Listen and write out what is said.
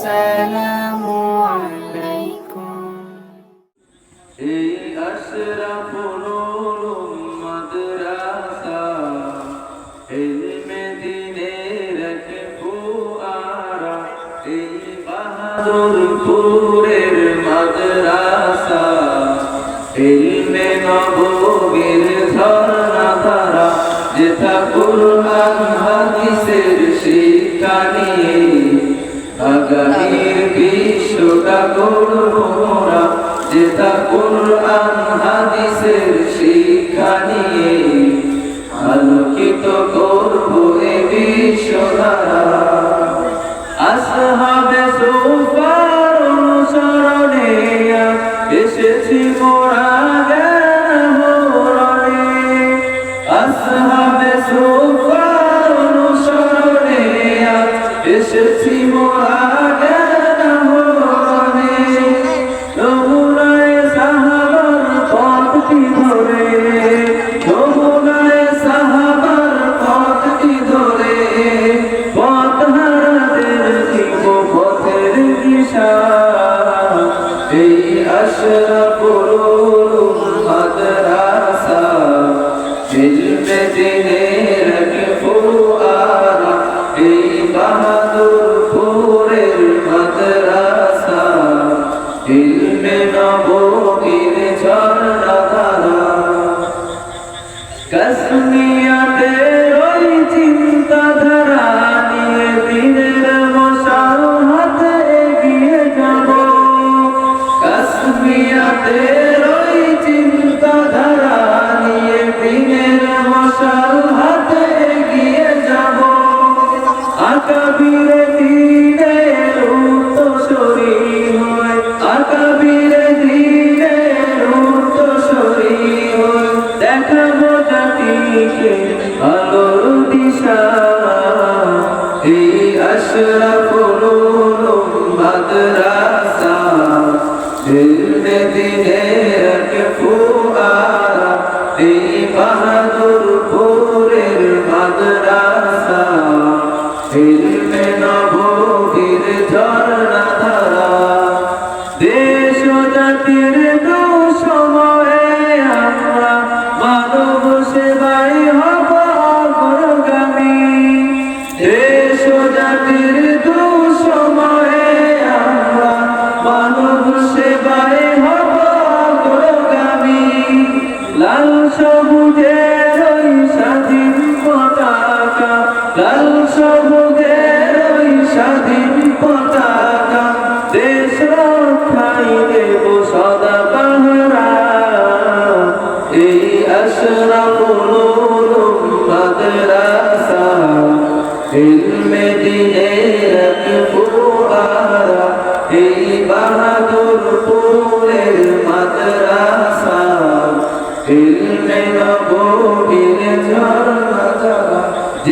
السلام عليكم এই আশরাফুল উলুম মাদ্রাসা ইলমে দ্বীনের কে ফুয়ারা এই বাহাদুরপুরের মাদ্রাসা ইলমে নববীর ঝর্ণা ধারা যেথা কুরআন আগামীর বিশ্বটা গড়ব মোরা যেটা কোরআন, হাদিসের শিক্ষা নিয়ে আলোকিত করব এ বিশ্বধারা আসহাবে সুফার অনুসরণে এসেছি মোরা আসহাবে সুফার অনুসরণে এসেছি এই আশরাফুল উলুম মাদ্রাসা ইলমে দ্বীনের কে ফুয়ারা এই বাহাদুরপুরের মাদ্রাসা। ইলমে নববীর ঝর্ণা দেখাবো জাতিকে আলোর দিশা। এই আশরাফুল উলুম মাদ্রাসা। ইলমে দ্বীনের কে ফুয়ারা। এই বাহাদুরপুরের মাদ্রাসা। সবুজের ওই স্বাধীন পতাকা। লাল সবুজের ওই স্বাধীন পতাকা। দেশ রক্ষাই দেব সদা পাহারা এই আশরাফুল মাদ্রাসা। ইলমে এই বাহাদুরপুরের মাদ্রাসা।